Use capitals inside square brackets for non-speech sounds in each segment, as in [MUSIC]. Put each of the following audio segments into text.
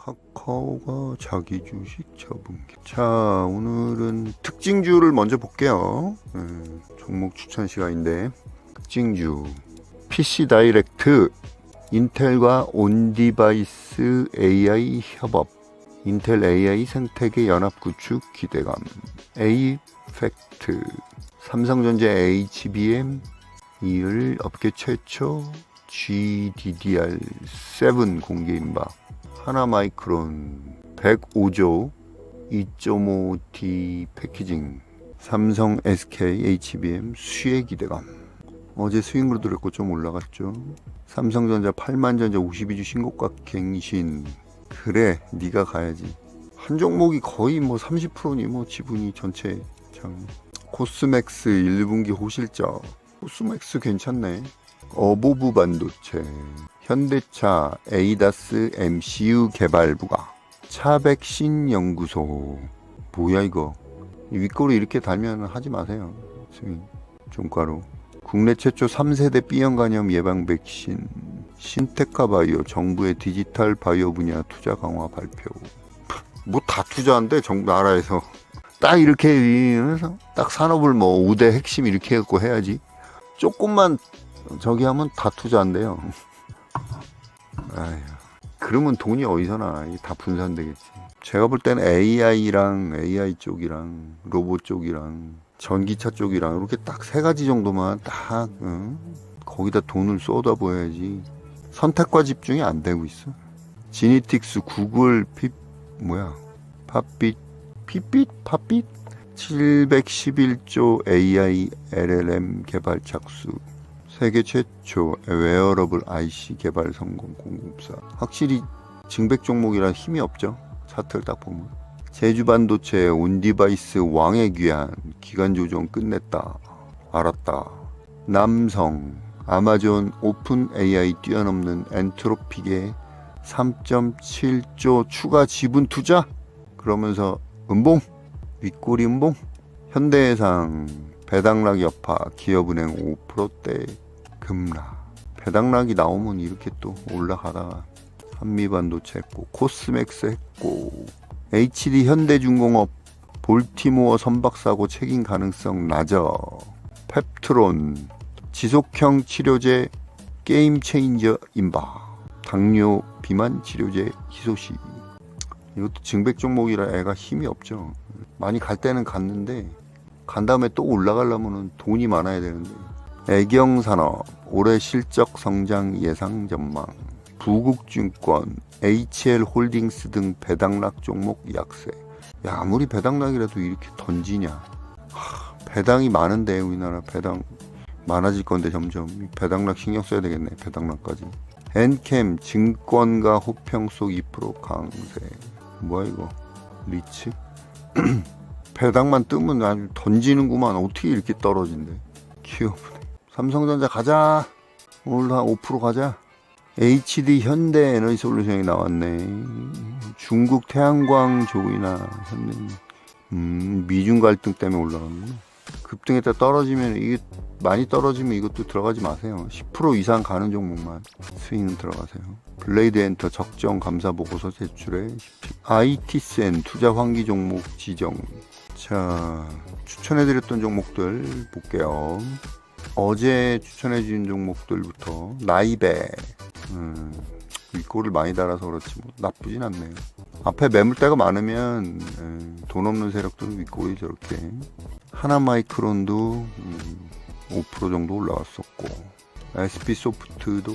카카오가 자기 주식 처분기. 자, 오늘은 특징주를 먼저 볼게요. 음, 종목 추천 시간인데 특징주. PC 다이렉트 인텔과 온디바이스 AI 협업. 인텔 AI 생태계 연합 구축 기대감. A팩트 삼성전자 HBM 이을 업계 최초 GDDR7 공개 임박 하나 마이크론 105조 2.5D 패키징 삼성 SK HBM 수혜 기대감. 어제 스윙으로 들었고 좀 올라갔죠. 삼성전자 8만전자 52주 신고가 갱신. 그래 네가 가야지. 한 종목이 거의 뭐 30%니 뭐 지분이 전체 장. 코스맥스 1분기 호실적. 코스맥스 괜찮네. 어보브 반도체 현대차 에이다스 MCU 개발부가 차백신 연구소. 뭐야 이거? 윗꼬리 이렇게 달면 하지 마세요 스윙. 종가로. 국내 최초 3세대 B형 간염 예방 백신. 신테카 바이오 정부의 디지털 바이오 분야 투자 강화 발표. 뭐 다 투자한대 정부 나라에서. 딱 이렇게 해서 딱 산업을 뭐 5대 핵심 이렇게 해갖고 해야지. 조금만 저기 하면 다 투자한대요 아휴 그러면 돈이 어디서 나? 이게 다 분산되겠지. 제가 볼 때는 AI랑 AI 쪽이랑 로봇 쪽이랑 전기차 쪽이랑 이렇게 딱 세 가지 정도만 딱 응? 거기다 돈을 쏟아부어야지 선택과 집중이 안 되고 있어. 지니틱스, 구글, 피 뭐야? 팝빛, 핏빛, 팝빛 711조 AI LLM 개발 착수. 세계 최초 웨어러블 IC 개발 성공 공급사. 확실히 증백 종목이라 힘이 없죠. 차트를 딱 보면. 제주 반도체 온디바이스 왕의 귀한 기간 조정 끝냈다. 알았다. 남성 아마존 오픈 AI 뛰어넘는 엔트로픽의 3.7조 추가 지분 투자 그러면서 음봉 윗꼬리 음봉 현대해상 배당락 여파 기업은행 5%대 급락 배당락이 나오면 이렇게 또 올라가다가 한미반도체 했고 코스맥스 했고 HD 현대중공업 볼티모어 선박사고 책임 가능성 낮아. 펩트론 지속형 치료제 게임 체인저 임박 당뇨 비만 치료제 희소식 이것도 증백 종목이라 애가 힘이 없죠. 많이 갈 때는 갔는데 간 다음에 또 올라가려면 돈이 많아야 되는데 애경산업 올해 실적 성장 예상 전망 부국증권 HL홀딩스 등 배당락 종목 약세. 야 아무리 배당락이라도 이렇게 던지냐? 하, 배당이 많은데 우리나라 배당 많아질 건데 점점. 배당락 신경 써야 되겠네 배당락까지. 엔캠 증권가 호평 속 2% 강세. 뭐야 이거? 리츠? [CLEARS THROAT] 배당만 뜨면 아주 던지는구만. 어떻게 이렇게 떨어진대? 귀여우네 삼성전자 가자. 오늘 한5% 가자. HD 현대 에너지 솔루션이 나왔네. 중국 태양광 조이나 현대. 음, 미중 갈등 때문에 올라가는구나 급등했다 떨어지면 이게 많이 떨어지면 이것도 들어가지 마세요. 10% 이상 가는 종목만 스윙은 들어가세요. 블레이드 엔터 적정 감사 보고서 제출해 IT센 투자 환기 종목 지정. 자 추천해드렸던 종목들 볼게요 어제 추천해준 종목들부터 나이베 음, 윗골을 많이 달아서 그렇지 뭐 나쁘진 않네요. 앞에 매물대가 많으면 음, 돈 없는 세력들은 윗골이 저렇게. 하나마이크론도 음, 5% 정도 올라갔었고 SP 소프트도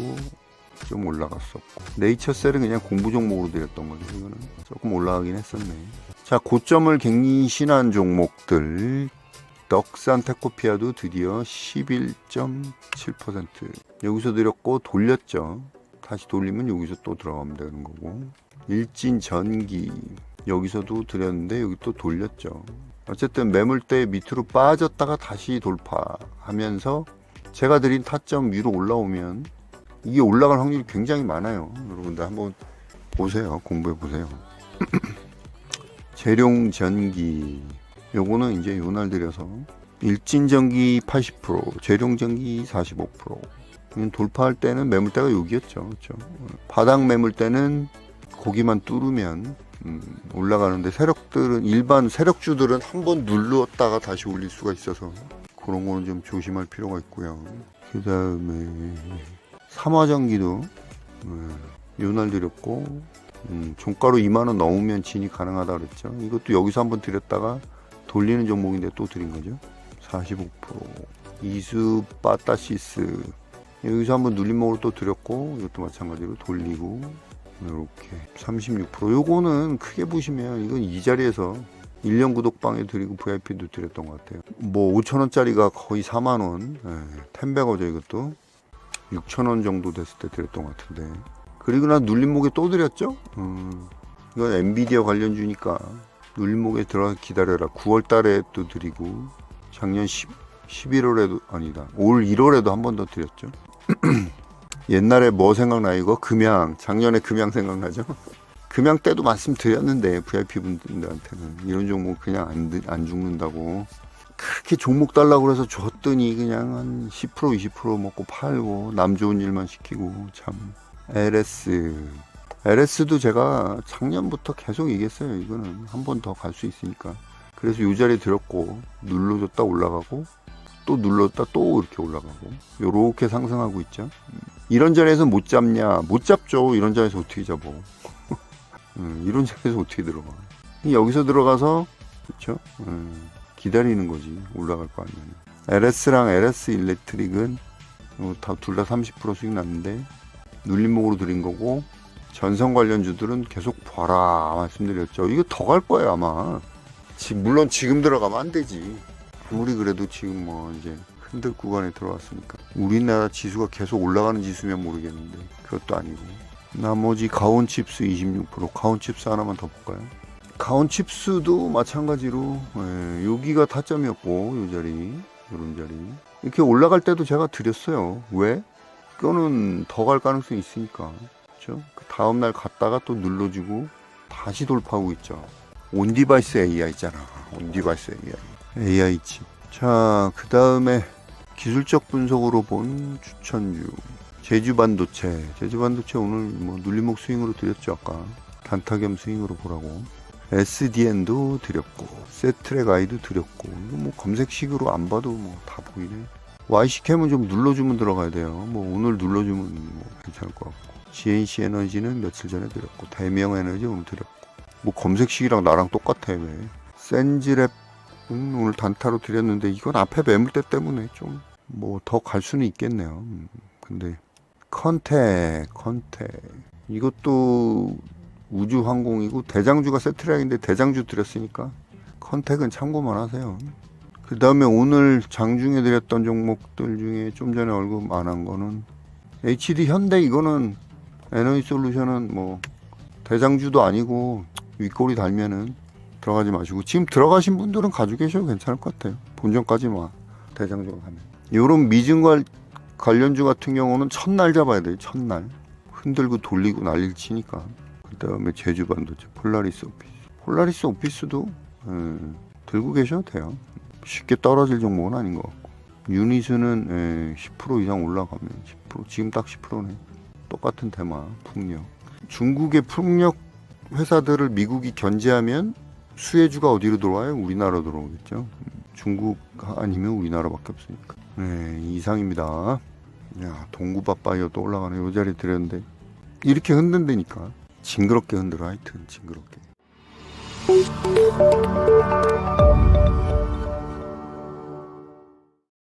좀 올라갔었고 네이처셀은 그냥 공부 종목으로 드렸던 거죠. 이거는 조금 올라가긴 했었네. 자 고점을 갱신한 종목들 덕산 테코피아도 드디어 11.7% 여기서 드렸고 돌렸죠. 다시 돌리면 여기서 또 들어가면 되는 거고. 일진 전기. 여기서도 드렸는데 여기 또 돌렸죠. 어쨌든 매물대 밑으로 빠졌다가 다시 돌파하면서 제가 드린 타점 위로 올라오면 이게 올라갈 확률이 굉장히 많아요. 여러분들 한번 보세요. 공부해 보세요. [CLEARS THROAT] 재룡 전기 요거는 이제 요날 들여서 일진 전기 80% 재룡 전기 45% 이건 돌파할 때는 매물대가 여기였죠 그렇죠 바닥 매물대는 고기만 뚫으면 음, 올라가는데 세력들은 일반 세력주들은 한 번 눌렀다가 다시 올릴 수가 있어서 그런 거는 좀 조심할 필요가 있고요. 그 다음에 삼화전기도 음, 요날 드렸고 음, 종가로 2만 원 넘으면 진입 가능하다 그랬죠. 이것도 여기서 한번 드렸다가 돌리는 종목인데 또 드린 거죠. 45% 이수 빠따시스. 여기서 한번 눌림목으로 또 드렸고 이것도 마찬가지로 돌리고 이렇게 36% 요거는 크게 보시면 이건 이 자리에서 1년 구독방에 드리고 VIP도 드렸던 것 같아요. 뭐 5천원짜리가 거의 4만원. 예, 텐베거죠 이것도. 6천원 정도 됐을 때 드렸던 것 같은데. 그리고 나 눌림목에 또 드렸죠? 음, 이건 엔비디아 관련주니까 눌림목에 들어가 기다려라. 9월 달에 또 드리고 작년 10, 11월에도 아니다. 올 1월에도 한 번 더 드렸죠. [CLEARS THROAT] 옛날에 뭐 생각나 이거? 금양. 작년에 금양 생각나죠? [LAUGHS] 금양 때도 말씀드렸는데 VIP 분들한테는. 이런 종목 그냥 안, 드- 안 죽는다고. 그렇게 종목 달라고 그래서 줬더니 그냥 한 10% 20% 먹고 팔고 남 좋은 일만 시키고 참. LS LS도 제가 작년부터 계속 얘기했어요. 이거는 한 번 더 갈 수 있으니까. 그래서 이 자리에 들었고 눌러줬다 올라가고 또 눌렀다 또 이렇게 올라가고 요렇게 상승하고 있죠. 이런 자리에서 못 잡냐? 못 잡죠. 이런 자리에서 어떻게 잡어? [LAUGHS] 음, 이런 자리에서 어떻게 들어가? 여기서 들어가서 그렇죠 음, 기다리는 거지 올라갈 거 아니면. LS랑 LS 일렉트릭은 다 둘 다 30% 수익 났는데 눌림목으로 드린 거고 전선 관련주들은 계속 봐라 말씀드렸죠. 이거 더 갈 거예요 아마. 지금 물론 지금 들어가면 안 되지. 아무리 그래도 지금 뭐 이제 흔들 구간에 들어왔으니까. 우리나라 지수가 계속 올라가는 지수면 모르겠는데 그것도 아니고. 나머지 가온칩스 26% 가온칩스 하나만 더 볼까요? 가온칩스도 마찬가지로 예, 여기가 타점이었고 이 자리 이런 자리. 이렇게 올라갈 때도 제가 드렸어요. 왜? 그거는 더 갈 가능성이 있으니까 그렇죠? 그 다음날 갔다가 또 눌러주고 다시 돌파하고 있죠 온디바이스 AI 있잖아 온디바이스 AI AI 칩. 자, 그 다음에 기술적 분석으로 본 추천주. 제주 반도체. 제주 반도체 오늘 뭐 눌림목 스윙으로 드렸죠, 아까. 단타 겸 스윙으로 보라고. SDN도 드렸고, 세트랙 아이도 드렸고, 이거 뭐 검색식으로 안 봐도 뭐 다 보이네. YC캠은 좀 눌러주면 들어가야 돼요. 뭐 오늘 눌러주면 뭐 괜찮을 것 같고. GNC 에너지는 며칠 전에 드렸고, 대명 에너지 오늘 드렸고. 뭐 검색식이랑 나랑 똑같아, 왜. 센지랩 음, 오늘 단타로 드렸는데 이건 앞에 매물대 때문에 좀 뭐 더 갈 수는 있겠네요. 음, 근데 컨택, 컨택 이것도 우주항공이고 대장주가 세트랙인데 대장주 드렸으니까 컨택은 참고만 하세요. 그 다음에 오늘 장중에 드렸던 종목들 중에 좀 전에 언급 안한 거는 HD 현대 이거는 에너지 솔루션은 뭐 대장주도 아니고 윗골이 달면은 들어가지 마시고 지금 들어가신 분들은 가지고 계셔도 괜찮을 것 같아요. 본전까지만 대장주가 가면. 요런 미증관 관련주 같은 경우는 첫날 잡아야 돼요. 첫날 흔들고 돌리고 난리를 치니까. 그 다음에 제주 반도체 폴라리스 오피스. 폴라리스 오피스도 음, 들고 계셔도 돼요. 쉽게 떨어질 종목은 아닌 것 같고. 유니스는 예, 10% 이상 올라가면 10% 지금 딱 10%네. 똑같은 테마 풍력. 중국의 풍력 회사들을 미국이 견제하면 수혜주가 어디로 들어와요? 우리나라로 들어오겠죠. 음, 중국 아니면 우리나라밖에 없으니까. 네, 이상입니다. 야, 동구바빠이어 또 올라가네. 요 자리 드렸는데 이렇게 흔든다니까. 징그럽게 흔들어 하여튼 징그럽게.